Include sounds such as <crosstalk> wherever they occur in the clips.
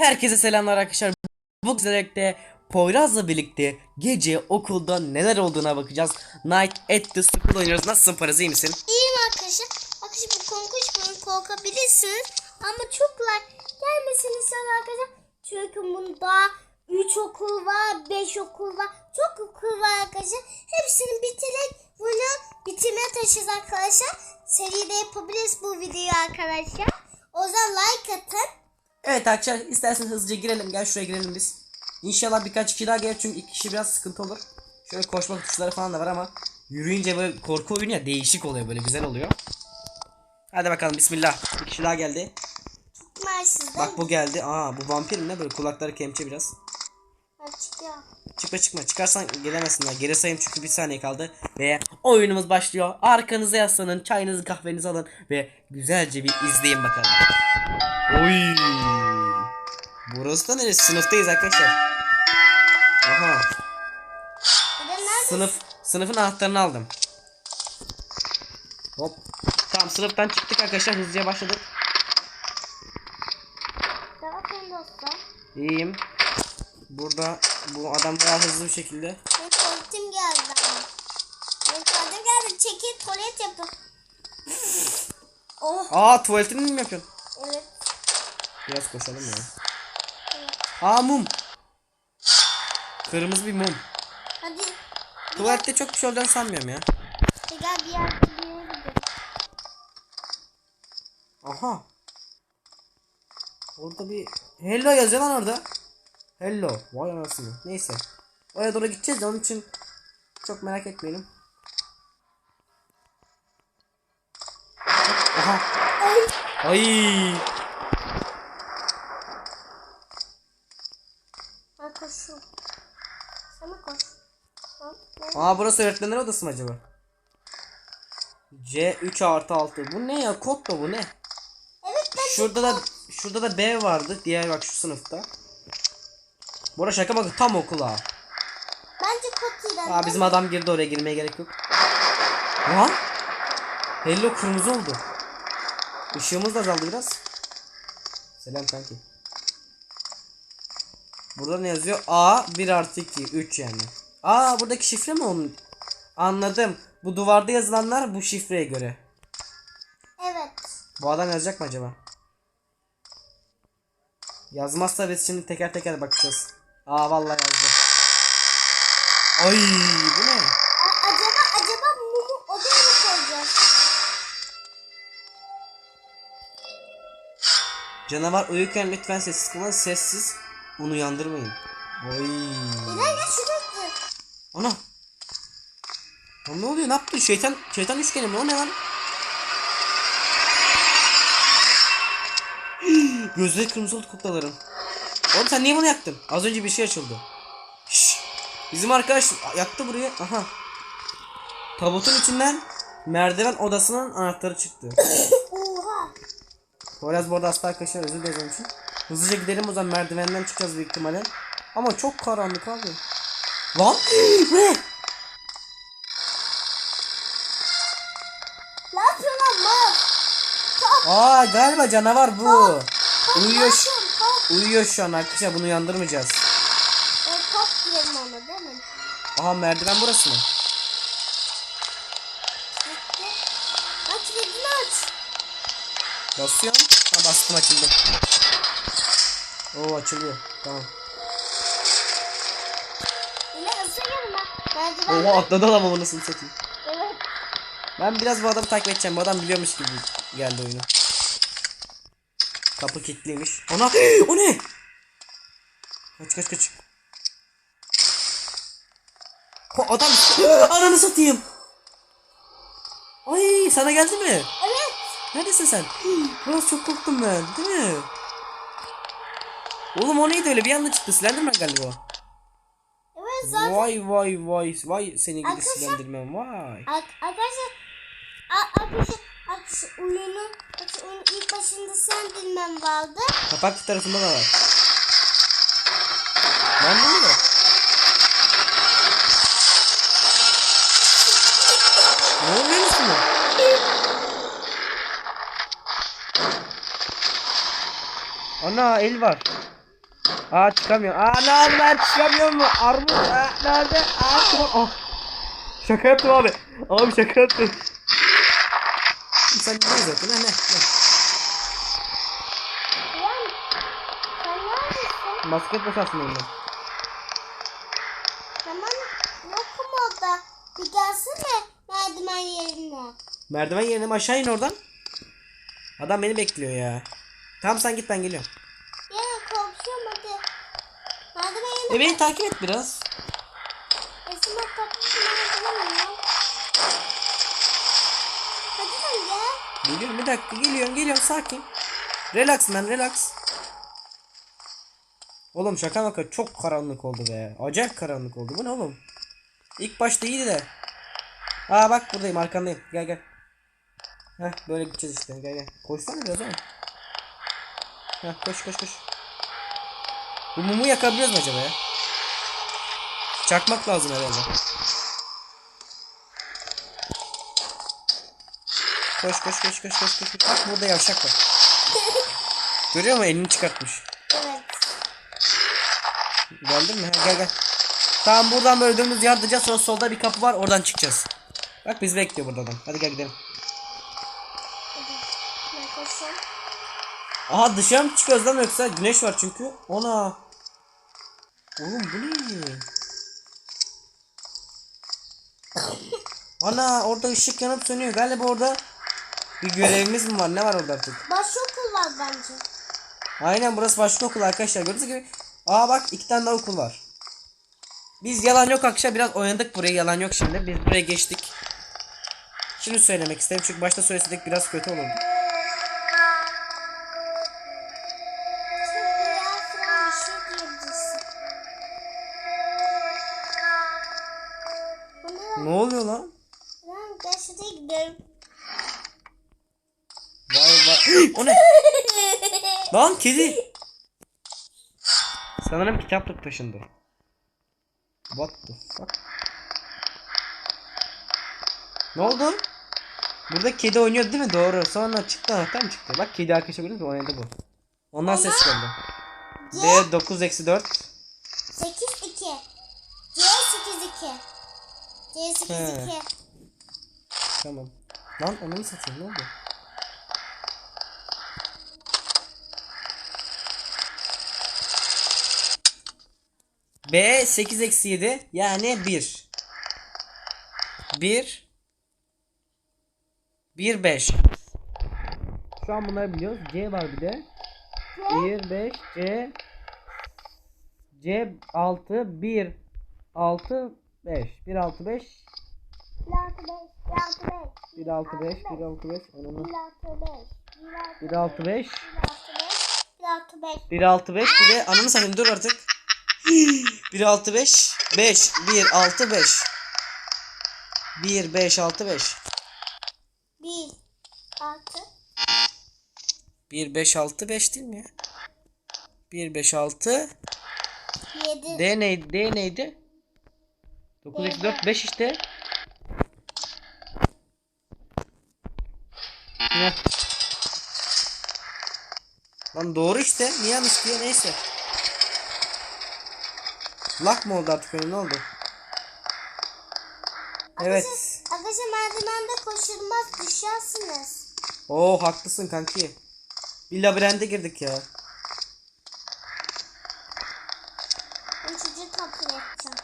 Herkese selamlar arkadaşlar. Bu birlikte Poyraz'la birlikte gece okulda neler olduğuna bakacağız. Night at the School oynuyoruz. Nasılsın Poyraz iyi misin? İyiyim arkadaşlar. Arkadaşlar bu bölüm korkabilirsiniz. Ama çok like gelmesin istiyorum arkadaşlar. Çünkü bunda 3 okul var, 5 okul var. Çok okul var arkadaşlar. Hepsini bitirerek bunu bitirmeye taşıyacağız arkadaşlar. Seride yapabiliriz bu videoyu arkadaşlar. O zaman like atın. Evet arkadaşlar isterseniz hızlıca girelim. Gel şuraya girelim biz. İnşallah birkaç kişi daha gelir çünkü iki kişi biraz sıkıntı olur. Şöyle koşma tuşları falan da var ama yürüyünce böyle korku oyunu ya değişik oluyor böyle güzel oluyor. Hadi bakalım bismillah. Bir kişi daha geldi. Bak bu geldi. Aa bu vampir mi ne böyle kulakları kemçe biraz. çıkıyor. Çıkma çıkma çıkarsan gelemezsin daha. Geri sayayım çünkü bir saniye kaldı. Ve oyunumuz başlıyor. Arkanıza yaslanın. Çayınızı kahvenizi alın. Ve güzelce bir izleyin bakalım. Oy. Burası da neresi? Sınıftayız arkadaşlar. Aha. Sınıf sınıfın anahtarını aldım. Hop. Tamam sınıftan çıktık arkadaşlar. Hızlıca başladık. İyiyim. Burada bu adam daha hızlı bir şekilde. Benim tuvaletim geldi. Benim tuvaletim geldi. Çekil tuvalet yapın. oh. Aa tuvaletini mi yapıyorsun? Evet. Biraz koşalım ya. Aa mum. Kırmızı bir mum. Hadi. Tuvalette çok bir şey olacağını sanmıyorum ya. Bir gel bir yer bir yere gidelim. Aha. Orada bir hello yazıyor lan orada. Hello. Vay anasını. Neyse. Oraya doğru gideceğiz de onun için çok merak etmeyelim. Aha. Ay. Ay. Sana hop. Aa burası öğretmenler odası mı acaba? C3 artı 6. Bu ne ya? Kod mu bu ne? Evet ben Şurada da şurada da B vardı. Diğer bak şu sınıfta. Bora şaka bak tam okula. bence Koti'den. Aa bizim adam girdi oraya girmeye gerek yok. Lan. Hello kırmızı oldu. Işığımız da azaldı biraz. Selam kanki. Burada ne yazıyor? A 1 artı 2 3 yani. Aa buradaki şifre mi onun? Anladım. Bu duvarda yazılanlar bu şifreye göre. Evet. Bu adam yazacak mı acaba? Yazmazsa biz şimdi teker teker bakacağız. Aa vallahi yazdı. Ay bu ne? A- acaba acaba mumu odaya mı koyacağız? Canavar uyurken lütfen sessiz kalın. Sessiz. Onu uyandırmayın. Oy. Ana. Lan ne oluyor? Ne yaptı? Şeytan şeytan üçgeni mi? O ne lan? <gasps> Gözleri kırmızı oldu kuklaların. Oğlum sen niye bunu yaktın? Az önce bir şey açıldı. Şşş. Bizim arkadaş yaktı burayı. Aha. Tabutun içinden merdiven odasının anahtarı çıktı. Oha. Poyraz bu arada hasta arkadaşlar özür dileriz onun için. Hızlıca gidelim o zaman merdivenden çıkacağız büyük ihtimalle. Ama çok karanlık abi. Lan <gasps> ne? Aa galiba canavar bu. Ne Uyuyor, şu- yapıyorsun? Kalk. uyuyor şu an arkadaşlar bunu uyandırmayacağız. E, kalk diyelim ona değil mi? Aha merdiven burası mı? Aç aç. Basıyorum. Ha bastım açıldı. Oo açılıyor. Tamam. Yine ısı yanına. Merdiven. Oha atladı adam ama nasıl satayım. Evet. Ben biraz bu adamı takip edeceğim. Bu adam biliyormuş gibi geldi oyunu. Kapı kilitliymiş. Ona <gasps> o ne? Kaç kaç kaç. Ha, adam <gasps> ananı satayım. Ay sana geldi mi? Evet. Neredesin sen? <gasps> Biraz çok korktum ben. Değil mi? Oğlum o neydi öyle bir anda çıktı. Slenderman galiba. Evet zaten. Vay vay vay vay seni gidi Slenderman vay. Ar- Arkadaşlar. Arkadaşlar. Arkadaşlar oyunun. Oyunun ilk başında bilmem vardı. Kapak tarafında da var. Lan ne oluyor? Ne oluyor üstüne? Ana el var. Aa çıkamıyor. Aa ne oldu ben çıkamıyor mu? Armut aa, nerede? Aa tamam. Ah. Şaka yaptım abi. Abi şaka yaptım. Sen ne ha ne? ne? Neredesin? Basketbol sahasındayım ben. Tamam yokum orada. Bir gelsene merdiven yerine. Merdiven yerine mi? aşağı in oradan. Adam beni bekliyor ya. Tamam sen git ben geliyorum. Ya korkuyorum hadi. Merdiven yerine. E beni takip et biraz. Esin bak kapısını açamıyor. Hadi sen gel. Geliyorum bir dakika geliyorum geliyorum sakin. Relax lan relax. Oğlum şaka maka çok karanlık oldu be. Acayip karanlık oldu. Bu ne oğlum? İlk başta iyiydi de. Aa bak buradayım arkandayım. Gel gel. Heh böyle gideceğiz işte. Gel gel. Koşsana biraz oğlum. Heh koş koş koş. Bu mumu yakabiliyoruz mu acaba ya? Çakmak lazım herhalde. Koş koş koş koş koş koş. Bak burada yavşak var. <laughs> Görüyor musun elini çıkartmış. Evet. Geldin mi? Ha, gel gel. Tamam buradan böyle dümdüz yardıracağız sonra solda bir kapı var oradan çıkacağız. Bak biz bekliyor burada adam. Hadi gel gidelim. Hadi. Ben koşayım. Aha dışarı mı çıkıyoruz lan yoksa güneş var çünkü. Ona. Oğlum bu ne? <laughs> Ana orada ışık yanıp sönüyor. Galiba orada bir görevimiz mi var? Ne var orada artık? Baş okul var bence. Aynen burası başka okul arkadaşlar. Gördüğünüz gibi. Aa bak iki tane daha okul var. Biz yalan yok akşam biraz oynadık buraya yalan yok şimdi. Biz buraya geçtik. Şimdi söylemek istedim çünkü başta söyleseydik biraz kötü olurdu. Ne? Oluyor lan? Lan gerçekten gidelim. Vay vay. <gasps> o ne? Lan kedi. Sanırım kitaplık taşındı. What the fuck? Ne oldu? Burada kedi oynuyordu değil mi? Doğru. Sonra çıktı anahtar mı çıktı? Bak kedi arkadaşa gördünüz mü? Oynadı bu. Ondan ses geldi. D 9 eksi 4. 8 2. C 8 2. C 8 He. 2. Tamam. Lan onu mu satayım? Ne oldu? B 8 eksi 7 yani 1. 1 1 5 Şu an bunları biliyoruz. C var bir de. 1 5 C C 6 1 6 5 1 6 5 1 6 5. 1 6 5. 1 6 5 1 6 5 Ananı 1 6 5. 1 6 1 6 5 1 6 5. 1 6 5 bir de ananı satayım dur artık. 1 6 5 5 1 6 5 1 5 6 5 1 6 1 5 6 5 değil mi ya? 1 5 6 7 D neydi? D neydi? 9 eksi 4 5 işte. Heh. Lan doğru işte. Niye yanlış diyor neyse. Lak mı oldu artık benim ne oldu? Evet. Arkadaşlar merdivende koşulmaz düşersiniz. Oo haklısın kanki. Bir labirente girdik ya. Ben çocuğu takip edeceğim.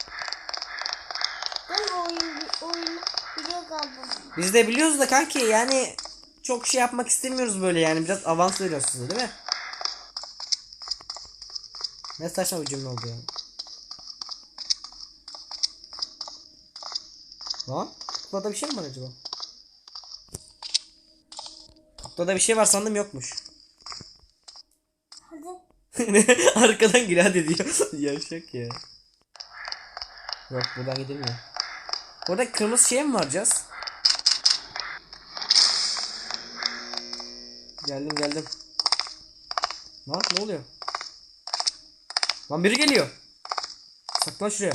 Ben oyun, oyunu biliyor galiba. Biz de biliyoruz da kanki yani çok şey yapmak istemiyoruz böyle yani biraz avans veriyoruz size değil mi? Ne saçma bir cümle oldu ya. Lan kutuda bir şey mi var acaba? Kutuda bir şey var sandım yokmuş. Hadi. <laughs> Arkadan gir hadi diyor. <laughs> Yavşak ya. Yok buradan gidilmiyor. Burada kırmızı şeye mi varacağız? Geldim geldim. Lan ne oluyor? Lan biri geliyor. Saklan şuraya.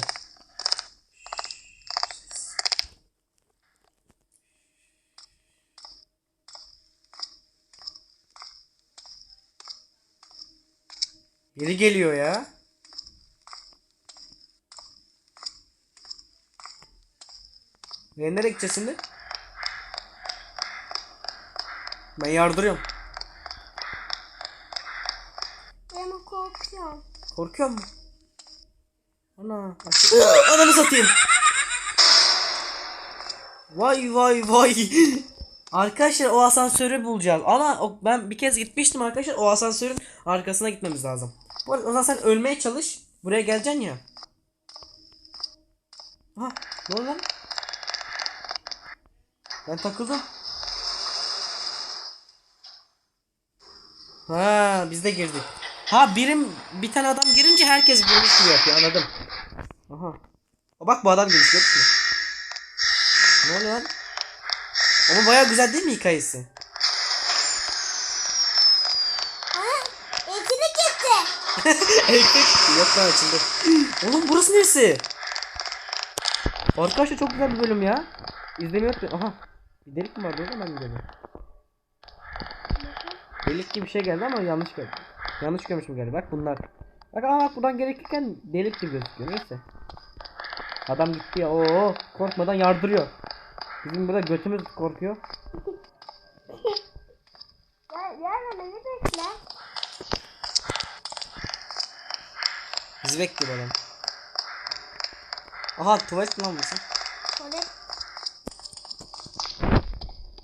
Biri geliyor ya. Nereye gideceğiz şimdi? Ben yardırıyorum. Ben korkuyorum. Korkuyor musun? Ana. Ananı satayım. Vay vay vay. Arkadaşlar o asansörü bulacağız. Ama ben bir kez gitmiştim arkadaşlar. O asansörün arkasına gitmemiz lazım. O zaman sen ölmeye çalış. Buraya geleceksin ya. Ha, ne oldu? Ben takıldım. Ha, biz de girdik. Ha birim bir tane adam girince herkes girmiş gibi yapıyor anladım. Aha. Bak bu adam girmiş yok mu? Ne oluyor lan? Ama baya güzel değil mi hikayesi? Elektrik gitti. Elektrik yok lan içinde. Oğlum burası neresi? Arkadaşlar çok güzel bir bölüm ya. İzlemiyor ki. Aha. Bir delik mi vardı orada ben gidiyorum. Delik gibi bir şey geldi ama yanlış geldi. Yanlış görmüşüm galiba. Bak bunlar. Bak ama bak buradan gerekirken delik gibi gözüküyor. Neyse. Adam gitti ya. Oo korkmadan yardırıyor. Bizim burada götümüz korkuyor. Gel beni bekle. Bizi bekliyor adam. Aha tuvalet mi burası? Tuvalet.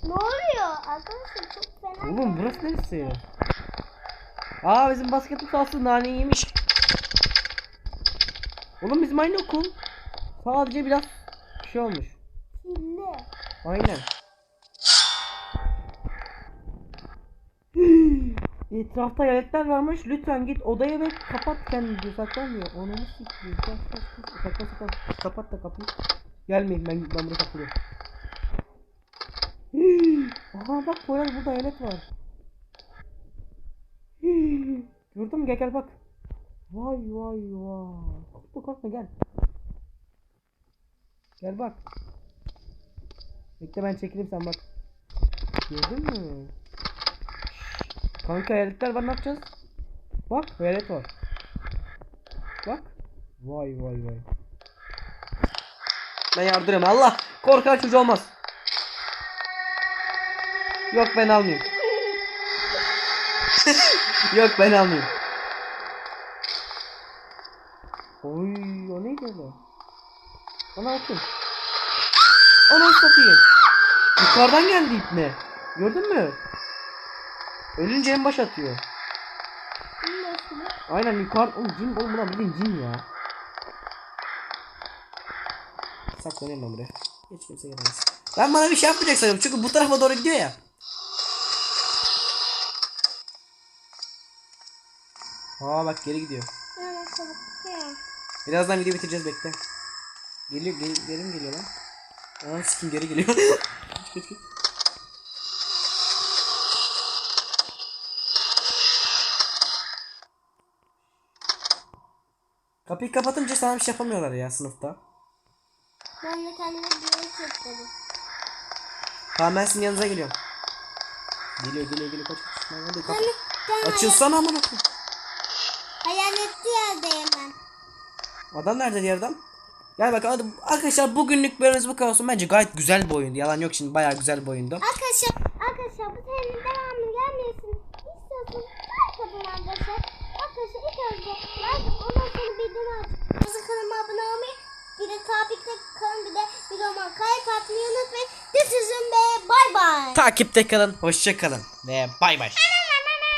Ne oluyor? Arkadaşlar çok fena. Oğlum burası neresi? Aa bizim basketbol sahası nane yemiş. Oğlum bizim aynı okul. Sadece biraz şey olmuş. Kirli. Aynen. Etrafta hayaletler varmış. Lütfen git odaya ve kapat kendini diyor. Saklanmıyor. Onu mu kaç kaç. Saklan saklan. Kapat da kapıyı. Gelmeyin ben, ben burada takılıyorum. Aha <gasps> bak Poyraz burada hayalet var. <laughs> Gördün mü gel gel bak. Vay vay vay. Korkma korkma gel. Gel bak. Bekle ben çekileyim sen bak. Gördün mü? Kanka hayaletler var ne yapacağız? Bak hayalet var. Bak. Vay vay vay. Ben yardırıyorum Allah. Korkan çocuğu olmaz. Yok ben almayayım. <laughs> Yok ben almayayım. Oy o neydi öyle? Ona bakın. Ona satayım. Yukarıdan geldi ipne. Gördün mü? Ölünce en baş atıyor. Aynen yukarı... Oğlum cin oğlum buna bildiğin cin ya. Saklanayım ben buraya. Hiç kimse gelemez. Ben bana bir şey yapmayacak sanıyorum çünkü bu tarafa doğru gidiyor ya. Aa bak geri gidiyor. Birazdan video bitireceğiz bekle. Geliyor gel, geri mi geliyor lan? Aa sikim geri geliyor. <laughs> Kapıyı kapatınca sana bir şey yapamıyorlar ya sınıfta. Ben de kendime bir kilitledim. Tamam ben sizin yanınıza geliyorum. Geliyor geliyor geliyor kaç kaç. Ben, ben Açılsana aman okul. Hayaletli yerdeyim ben. Adam nerede diğer adam? Gel bak hadi arkadaşlar bugünlük bölümümüz bu kadar olsun. Bence gayet güzel bir oyundu. Yalan yok şimdi bayağı güzel bir oyundu. Arkadaşlar, arkadaşlar bu serinin devamı gelmesin. İstiyorsanız like atın arkadaşlar. Arkadaşlar ilk önce like ondan sonra bildirim. Bizi kanalıma abone olmayı, bir de takipte kalın bir de videoma kalp atmayı unutmayın. This is ve bay bay. Takipte kalın. Hoşça kalın. Ve bay bay.